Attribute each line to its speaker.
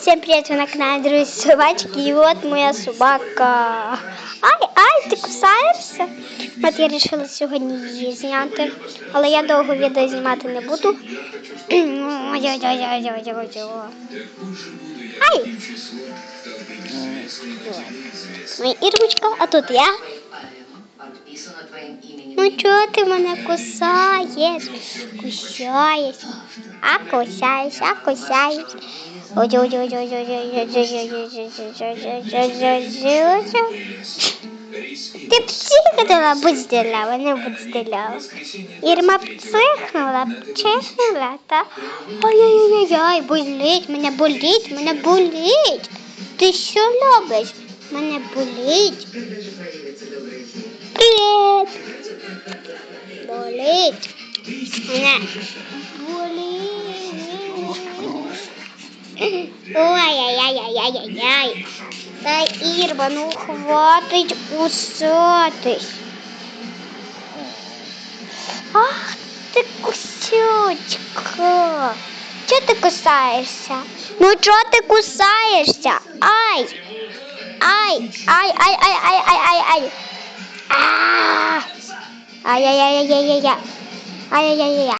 Speaker 1: Всем привет, вы на канале Друзья Собачки, и вот моя собака. Ай, ай, ти кусаєшся? От я вирішила сьогодні її зняти, але я довго відео знімати не буду. Ай! Моя Ірмочка, а тут я.
Speaker 2: Твоим именем.
Speaker 1: Ну чого ти мене кусаєш? Кусаєш. А кусаєш, а кусаєш. Ти психнула, будь здорова, не будь здорова. Ірма психнула, пчихнула, та ой-ой-ой, болить, мене болить, мене болить. Ти що робиш? Мене болить. Болить. Мене болить. Ірма, ну хватить кусатись. Ах ти кусючка. Чого ти кусаєшся? Ну чого ти кусаєшся? Ай! Ай! Ай, ай, ай, ай, ай, ай, ай. 哎呀呀呀呀呀呀，哎呀呀呀呀。